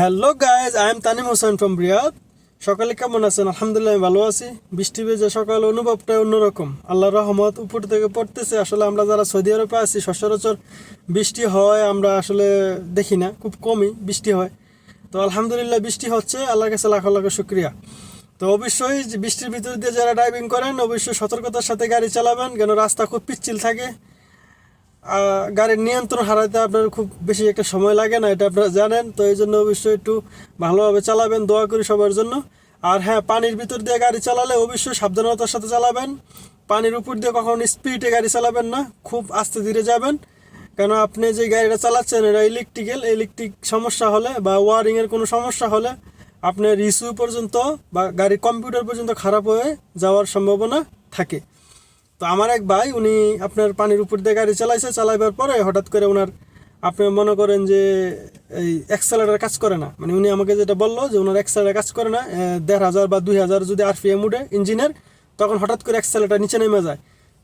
Hello guys I am Tanim Hossain from Riyadh সকালে কেমন আছেন? আলহামদুলিল্লাহ, আমি ভালো আছি। বৃষ্টি ভেজে সকাল অনুভবটা অন্যরকম। আল্লাহ রহমত উপর থেকে পড়তেছে। আসলে আমরা যারা সৌদি আরবে আছি, সচরাচর বৃষ্টি হয়, আমরা আসলে দেখি না। খুব কমই বৃষ্টি হয়। তো আলহামদুলিল্লাহ, বৃষ্টি হচ্ছে। আল্লাহর কাছে লাখ লাখ শুক্রিয়া। তো অবশ্যই বৃষ্টির ভিতর দিয়ে যারা ড্রাইভিং করেন, অবশ্যই সতর্কতার সাথে গাড়ি চালাবেন। কেন রাস্তা খুব পিচ্ছিল থাকে। গাড়ির নিয়ন্ত্রণ হারাতে আপনার খুব বেশি একটা সময় লাগে না, এটা আপনারা জানেন। তো এই জন্য অবশ্যই একটু ভালোভাবে চালাবেন, দোয়া করি সবার জন্য। আর হ্যাঁ পানির ভিতর দিয়ে গাড়ি চালালে অবশ্যই সাবধানতার সাথে চালাবেন। পানির উপর দিয়ে কখনো স্পিডে গাড়ি চালাবেন না, খুব আস্তে ধীরে যাবেন। কেন, আপনি যে গাড়িটা চালাচ্ছেন, এটা ইলেকট্রিক্যাল ইলেকট্রিক সমস্যা হলে বা ওয়ারিংয়ের কোনো সমস্যা হলে আপনার ইস্যু পর্যন্ত বা গাড়ির কম্পিউটার পর্যন্ত খারাপ হয়ে যাওয়ার সম্ভাবনা থাকে। তো আমার এক ভাই, উনি আপনার পানির উপর দিয়ে গাড়ি চালাইছে, চালাইবার পরে হঠাৎ করে ওনার আপনি মনে করেন যে এই এক্সেলারের কাজ করে না। মানে উনি আমাকে যেটা বলল যে ওনার এক্সেলারের কাজ করে না দেড় হাজার বা দুই হাজার যদি আর আরপিএম উঠে ইঞ্জিনের, তখন হঠাৎ করে এক্সেলারটা নিচে নেমে যায়।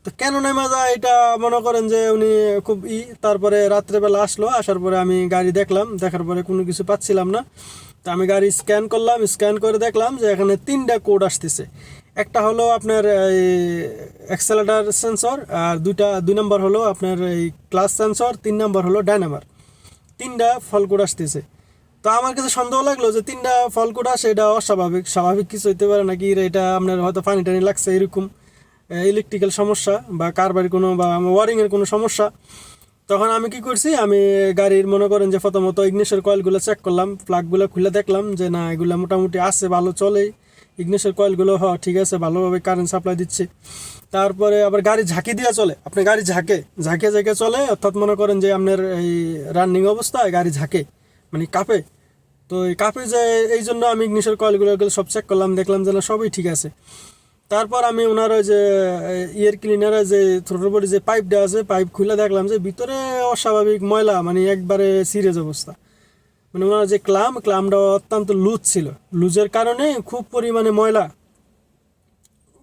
তো কেন নেমে যায় এটা মনে করেন যে উনি খুব ই, তারপরে রাত্রেবেলা আসলো, আসার পরে আমি গাড়ি দেখলাম, দেখার পরে কোনো কিছু পাচ্ছিলাম না। তো আমি গাড়ি স্ক্যান করলাম স্ক্যান করে দেখলাম যে এখানে তিনটা কোড আসতেছে। একটা হলো আপনার এই অ্যাক্সেলেটার সেন্সর আর দুইটা, দুই নম্বর হলো আপনার এই ক্লাস সেন্সর তিন নম্বর হলো ডায়নামার তিনটা ফল কোড আসতেছে। তো আমার কাছে সন্দেহ লাগল যে তিনটা ফল কোড আসে, এটা অস্বাভাবিক, স্বাভাবিক কিছু হইতে পারে নাকি এটা আপনার হয়তো পানি টানি লাগছে, এরকম ইলেকট্রিক্যাল সমস্যা বা কারবারি কোনো বা ওয়ারিংয়ের কোনো সমস্যা। তখন আমি কি করছি, আমি গাড়ির মনে করেন যে প্রথমত ইগনিশের কয়েলগুলো চেক করলাম প্লাগগুলো খুলে দেখলাম যে না, এগুলো মোটামুটি আছে, ভালো চলে ইগনিশের কয়েলগুলো হ, ঠিক আছে, ভালোভাবে কারেন্ট সাপ্লাই দিচ্ছে। তারপরে আবার গাড়ি ঝাঁকি দিয়ে চলে। আপনি গাড়ি ঝাঁকে ঝাঁকে ঝাঁকে চলে, অর্থাৎ মনে করেন যে আপনার এই রানিং অবস্থায় গাড়ি ঝাঁকে মানে কাঁপে। তো এই কাপে যে, এই জন্য আমি ইগনিশের কয়েলগুলো সব চেক করলাম, দেখলাম যে না, সবই ঠিক আছে। তারপর আমি ওনার ওই যে ইয়ার ক্লিনারে যে থ্রোটের বডি যে পাইপটা আছে পাইপ খুলে দেখলাম যে ভিতরে অস্বাভাবিক ময়লা মানে একবারে সিরিয়াস অবস্থা। মানে ওনার যে ক্লাম, ক্লামটা অত্যন্ত লুজ ছিল। লুজের কারণে খুব পরিমাণে ময়লা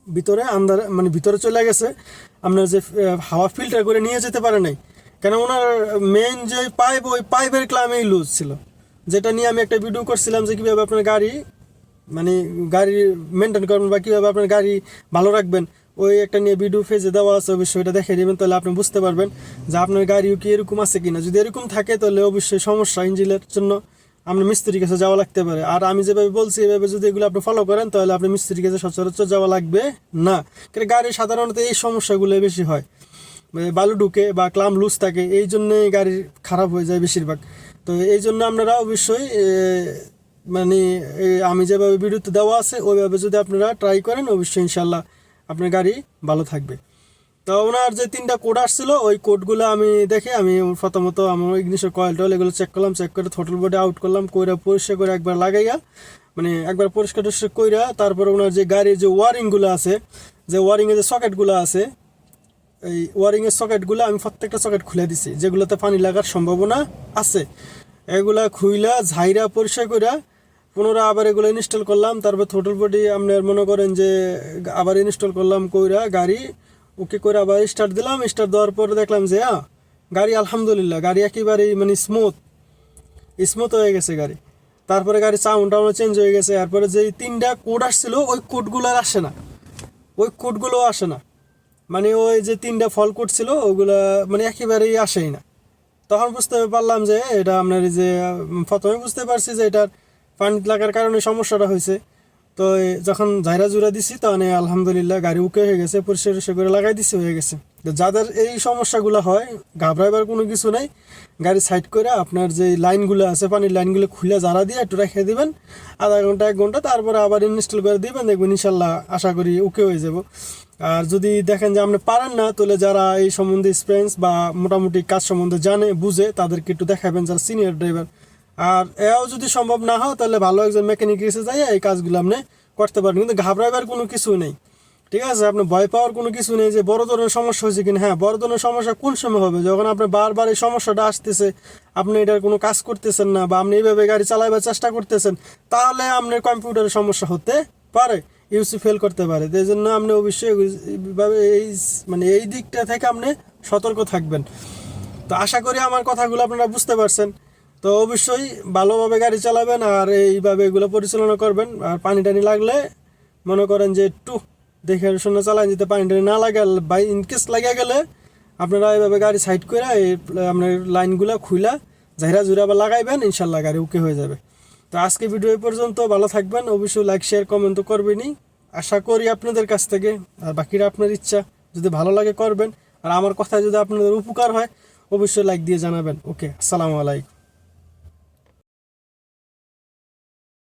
ভিতরে আন্দার মানে ভিতরে চলে গেছে। আপনার যে হাওয়া ফিল্টার করে নিয়ে যেতে পারে নাই। কেন ওনার মেন যে পাইপ ওই পাইপের ক্লামেই লুজ ছিল। যেটা নিয়ে আমি একটা ভিডিও করছিলাম যে কীভাবে আপনার গাড়ি মানে গাড়ি মেনটেন করবেন বা কীভাবে আপনার গাড়ি ভালো রাখবেন। ওই একটা নিয়ে ভিডিও ফেজে দেওয়া আছে, অবশ্যই ওটা দেখে নেবেন, তাহলে আপনি বুঝতে পারবেন যে আপনার গাড়িও কি এরকম আছে কিনা। যদি এরকম থাকে, তাহলে অবশ্যই সমস্যা, ইঞ্জিনের জন্য আপনার মিস্ত্রির কাছে যাওয়া লাগতে পারে। আর আমি যেভাবে বলছি, এভাবে যদি এগুলো আপনি ফলো করেন, তাহলে আপনি মিস্ত্রির কাছে সচরাচর যাওয়া লাগবে না। কারণ গাড়ি সাধারণত এই সমস্যাগুলো বেশি হয়। মানে বালু ঢুকে বা ক্লাম লুজ থাকে, এই জন্যই গাড়ি খারাপ হয়ে যায় বেশিরভাগ। তো এই জন্য আপনারা অবশ্যই মানে আমি যেভাবে ভিডিওতে দেওয়া আছে, ওইভাবে যদি আপনারা ট্রাই করেন, অবশ্যই ইনশাল্লাহ আপনার গাড়ি ভালো থাকবে। তো ওনার যে তিনটা কোড আসছিল, ওই কোডগুলো আমি দেখে আমি প্রথমত আমার ইগনিশের কয়েল টয়েল এগুলো চেক করলাম চেক করে থোটল বোর্ডে আউট করলাম, কইরা পরিষ্কার করে একবার লাগাইয়া মানে একবার পরিষ্কার টরিষ্কার কইরা তারপর ওনার যে গাড়ির যে ওয়ারিংগুলো আছে, যে ওয়ারিংয়ের যে সকেটগুলো আছে, এই ওয়ারিংয়ের সকেটগুলো আমি প্রত্যেকটা সকেট খুলে দিছি, যেগুলোতে পানি লাগার সম্ভাবনা আছে। এগুলা খুইলা ঝাইরা পরিষ্কার কইরা পুনরায় আবার এগুলো ইনস্টল করলাম, তারপর থোটল বডি আপনার মনে করেন যে আবার ইনস্টল করলাম কইরা গাড়ি, ওকে করে আবার স্টার্ট দিলাম স্টার্ট দেওয়ার পর দেখলাম যে হ্যাঁ গাড়ি আলহামদুলিল্লাহ, গাড়ি একেবারেই মানে স্মুথ স্মুথ হয়ে গেছে গাড়ি। তারপরে গাড়ি সাউন্ড টাউন্ড চেঞ্জ হয়ে গেছে তারপরে যে তিনটা কোড আসছিল, ওই কোডগুলো আর আসে না। ওই কোডগুলো আসে না। মানে ওই যে তিনটা ফল কোড ছিল, ওগুলা মানে একেবারেই আসেই না। তখন বুঝতে পারলাম যে, এটা আপনার যে, প্রথমে বুঝতে পারছি যে, এটার পানি লাগার কারণে সমস্যাটা হয়েছে। তো যখন ঝাইরা জুড়া দিছি, তখন আলহামদুলিল্লাহ গাড়ি উকে হয়ে গেছে, পরিষ্কার টরিষ্কার করে লাগাই দিছি, হয়ে গেছে। তো যাদের এই সমস্যাগুলো হয়, ঘাবড়াইবার কোনো কিছু নাই। গাড়ি সাইড করে আপনার যে লাইনগুলো আছে, পানির লাইনগুলো খুলে জারা দিয়ে একটু রেখে দিবেন। আধা ঘণ্টা, এক ঘণ্টা, তারপরে আবার ইনস্টল করে দিবেন, দেখবেন ইনশাল্লাহ আশা করি উকে হয়ে যাব। আর যদি দেখেন যে আপনি পারেন না, তাহলে যারা এই সম্বন্ধে এক্সপিরিয়েন্স বা মোটামুটি কাজ সম্বন্ধে জানে, বুঝে, তাদেরকে একটু দেখাবেন, যারা সিনিয়র ড্রাইভার আর এও যদি সম্ভব না হয়, তাহলে ভালো একজন মেকানিক এসে যাই এই কাজগুলো আপনি করতে পারেন। কিন্তু ঘাবড়াইবার কোনো কিছু নেই। ঠিক আছে? আপনি ভয় পাওয়ার কোনো কিছু নেই যে বড় ধরনের সমস্যা হয়েছে কিনা। হ্যাঁ বড় ধরনের সমস্যা কোন সময় হবে? যখন আপনি বারবার এই সমস্যাটা আসতেছে, আপনি এটার কোনো কাজ করতেছেন না বা আপনি এইভাবে গাড়ি চালাইবার চেষ্টা করতেছেন, তাহলে আপনার কম্পিউটারের সমস্যা হতে পারে। ইউসি ফেল করতে পারে। এই জন্য আপনি অবশ্যই এই মানে এই দিকটা থেকে আপনি সতর্ক থাকবেন। তো আশা করি আমার কথাগুলো আপনারা বুঝতে পারছেন। তো অবশ্যই ভালোভাবে গাড়ি চালাবেন আর এইভাবে এগুলো পরিচালনা করবেন। আর পানি টানি লাগলে মনে করেন যে একটু দেখে শুনে চালান যেতে পানি টানি না লাগে, বা ইনকেস লাগে গেলে আপনারা এইভাবে গাড়ি সাইড করে এই, আপনার লাইনগুলো খুলা জাহিরা জুরা বা লাগাইবেন, ইনশাল্লাহ গাড়ি ওকে হয়ে যাবে। তো আজকে ভিডিও এই পর্যন্ত, ভালো থাকবেন, অবশ্যই লাইক শেয়ার কমেন্ট তো করবেনই। আশা করি আপনাদের কাছ থেকে, আর বাকিরা আপনার ইচ্ছা, যদি ভালো লাগে করবেন। আর আমার কথা যদি আপনাদের উপকার হয়, অবশ্যই লাইক দিয়ে জানাবেন। ওকে আসসালামু আলাইকুম।